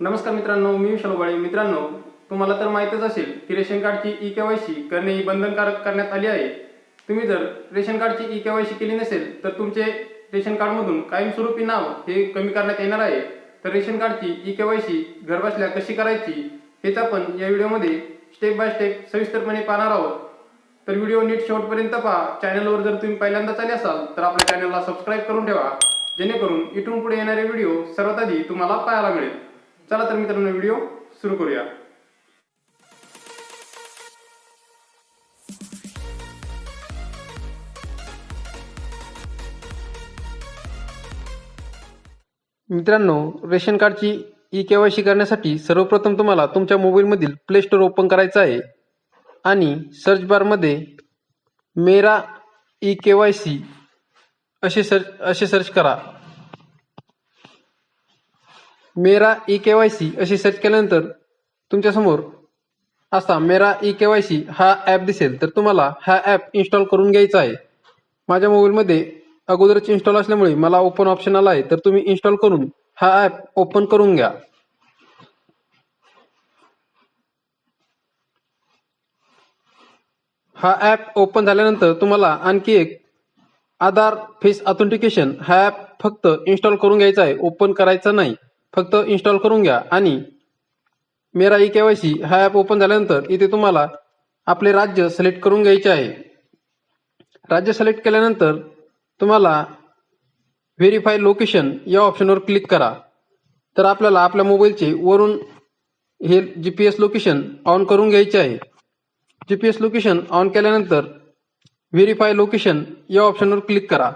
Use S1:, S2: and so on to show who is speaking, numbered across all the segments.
S1: नमस्कार मित्रांनो मी विशाल मित्रांनो तुम्हाला तर माहीतच असेल की रेशन कार्डची ई केवायसी करणे ही बंधनकारक करण्यात आली आहे. तुम्ही जर रेशन कार्डची ई केवायसी केली नसेल तर तुमचे रेशन कार्डमधून कायमस्वरूपी नाव हे कमी करण्यात येणार आहे. तर रेशन कार्डची ई केवायसी घरबसल्या कशी करायची हेच आपण या व्हिडिओमध्ये स्टेप बाय स्टेप सविस्तरपणे पाहणार आहोत. तर व्हिडिओ नीट शेवटपर्यंत पहा. चॅनलवर जर तुम्ही पहिल्यांदाच आले असाल तर आपल्या चॅनलला सबस्क्राईब करून ठेवा. जेणेकरून इथून पुढे येणारे व्हिडिओ सर्वात आधी तुम्हाला पाहायला मिळेल. चला तर मित्रांनो व्हिडिओ सुरू करूया. मित्रांनो रेशन कार्डची ई के वाय सी करण्यासाठी सर्वप्रथम तुम्हाला तुमच्या मोबाईलमधील प्ले स्टोअर ओपन करायचं आहे आणि सर्च बारमध्ये Mera e K Y C असे सर्च असे सर्च करा. Mera e K Y C अशी सर्च केल्यानंतर तुमच्यासमोर असा Mera e K Y C हा ॲप दिसेल. तर तुम्हाला हा ॲप इन्स्टॉल करून घ्यायचा आहे. माझ्या मोबाईलमध्ये अगोदरच इन्स्टॉल असल्यामुळे मला ओपन ऑप्शन आला आहे. तर तुम्ही इन्स्टॉल करून हा ॲप ओपन करून घ्या. हा ॲप ओपन झाल्यानंतर तुम्हाला आणखी एक आधार फेस ऑथेंटिकेशन हा ॲप फक्त इन्स्टॉल करून घ्यायचा आहे. ओपन करायचा नाही. फक्त इन्स्टॉल करून घ्या. आणि मेरा ई केवायसी हा ॲप ओपन झाल्यानंतर इथे तुम्हाला आपले राज्य सिलेक्ट करून घ्यायचे आहे. राज्य सिलेक्ट केल्यानंतर तुम्हाला व्हेरीफाय लोकेशन या ऑप्शनवर क्लिक करा. तर आपल्याला आपल्या मोबाईलचे वरून हे G P S location on करून घ्यायचे आहे. G P S location on केल्यानंतर व्हेरीफाय लोकेशन या ऑप्शनवर क्लिक करा.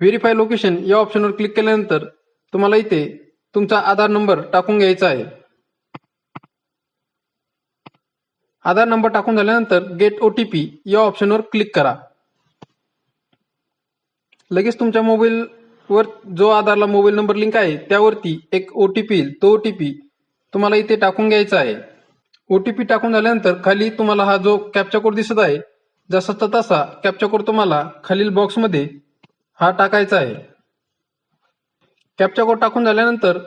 S1: व्हेरीफाय लोकेशन या ऑप्शनवर क्लिक केल्यानंतर तुम्हाला इथे तुमचा आधार नंबर टाकून घ्यायचा आहे. आधार नंबर टाकून झाल्यानंतर गेट ओ टी पी या ऑप्शनवर क्लिक करा. लगेच तुमच्या मोबाईलवर जो आधारला मोबाईल नंबर लिंक आहे त्यावरती एक ओ टी पी येईल तो ओ टी पी तुम्हाला इथे टाकून घ्यायचा आहे. ओ टी पी टाकून झाल्यानंतर खाली तुम्हाला हा जो कॅप्चा कोड दिसत आहे जसाचा तसा कॅप्चा कोड तुम्हाला खालील बॉक्समध्ये हा टाकायचा आहे. कॅप्चा कोड टाकून झाल्यानंतर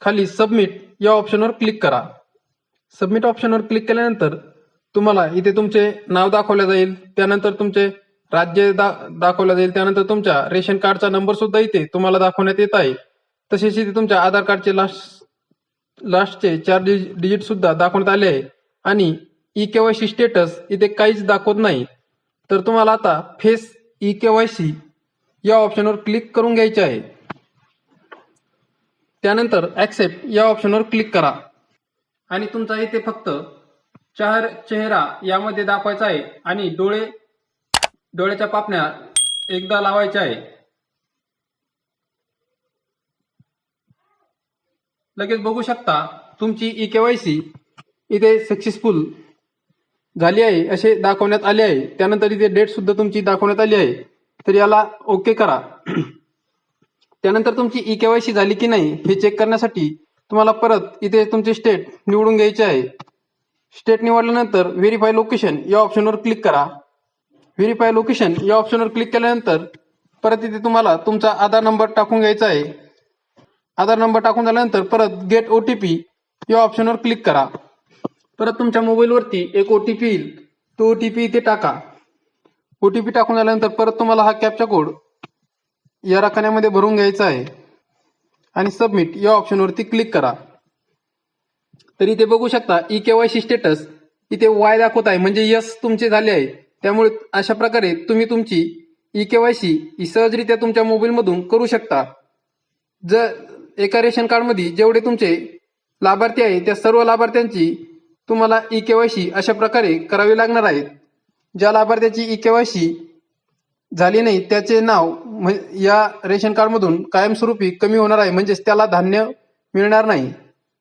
S1: खाली सबमिट या ऑप्शनवर क्लिक करा. सबमिट ऑप्शनवर क्लिक केल्यानंतर तुम्हाला इथे तुमचे नाव दाखवले जाईल. त्यानंतर तुमचे राज्य दा दाखवलं जाईल. त्यानंतर तुमच्या रेशन कार्डचा नंबर सुद्धा इथे तुम्हाला दाखवण्यात येत आहे. तसेच इथे तुमच्या आधार कार्डचे लास्ट लास्टचे चार डिजिट सुद्धा दाखवण्यात आले आहे. आणि ई केवायसी स्टेटस इथे काहीच दाखवत नाही. तर तुम्हाला आता फेस ई केवायसी या ऑप्शनवर क्लिक करून घ्यायचे आहे. त्यानंतर ऍक्सेप्ट या ऑप्शनवर क्लिक करा. आणि तुमचा इथे फक्त चार चेहरा यामध्ये दाखवायचा आहे आणि डोळे डोळ्याच्या पापण्या एकदा लावायच्या आहे. लगेच बघू शकता तुमची ई केवायसी इथे सक्सेसफुल झाली आहे असे दाखवण्यात आले आहे. त्यानंतर इथे डेट सुद्धा तुमची दाखवण्यात आली आहे. तर याला ओके करा. त्यानंतर तुमची ई केवायसी झाली की नाही हे चेक करण्यासाठी तुम्हाला परत इथे तुमचे स्टेट निवडून घ्यायचे आहे. स्टेट निवडल्यानंतर व्हेरीफाय लोकेशन या ऑप्शनवर क्लिक करा. व्हेरीफाय लोकेशन या ऑप्शनवर क्लिक केल्यानंतर परत इथे तुम्हाला तुमचा आधार नंबर टाकून घ्यायचा आहे. आधार नंबर टाकून झाल्यानंतर परत गेट ओ टी पी या ऑप्शनवर क्लिक करा. परत तुमच्या मोबाईलवरती एक ओ टी पी येईल. तो ओ टी पी इथे टाका. ओ टी पी टाकून झाल्यानंतर परत तुम्हाला हा कॅपचा कोड या रकान्यामध्ये भरून घ्यायचं आहे. आणि सबमिट या ऑप्शनवरती क्लिक करा. तर इथे बघू शकता ई केवायसी स्टेटस इथे वाय दाखवत आहे. म्हणजे यस तुमचे झाले आहे. त्यामुळे अशा प्रकारे तुम्ही तुमची ई केवायसी ही सहजरित्या तुमच्या मोबाईलमधून करू शकता. जर एका रेशन कार्डमध्ये जेवढे तुमचे लाभार्थी आहे त्या सर्व लाभार्थ्यांची तुम्हाला ई केवायसी अशा प्रकारे करावी लागणार आहे. ज्या लाभार्थ्याची ई केवायसी झाली नाही त्याचे नाव या रेशन कार्डमधून कायमस्वरूपी कमी होणार आहे म्हणजेच त्याला धान्य मिळणार नाही.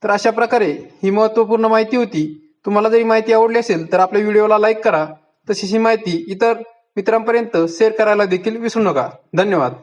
S1: तर अशा प्रकारे ही महत्त्वपूर्ण माहिती होती. तुम्हाला जर ही माहिती आवडली असेल तर आपल्या व्हिडिओला लाईक करा. तशीच ही माहिती इतर मित्रांपर्यंत शेअर करायला देखील विसरू नका. धन्यवाद.